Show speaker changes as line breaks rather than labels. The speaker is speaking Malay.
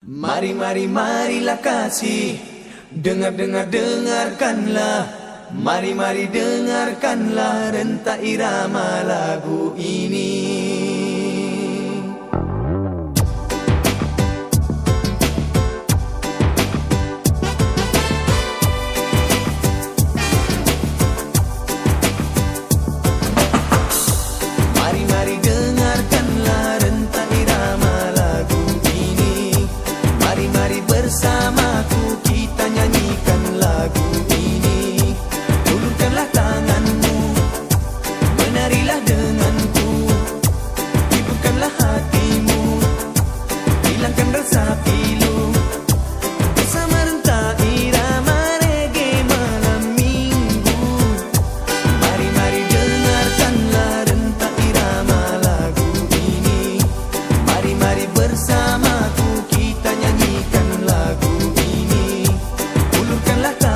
Mari, mari, marilah kasih. Dengar, dengar, dengarkanlah. Mari, mari, dengarkanlah Rentak irama lagu ini la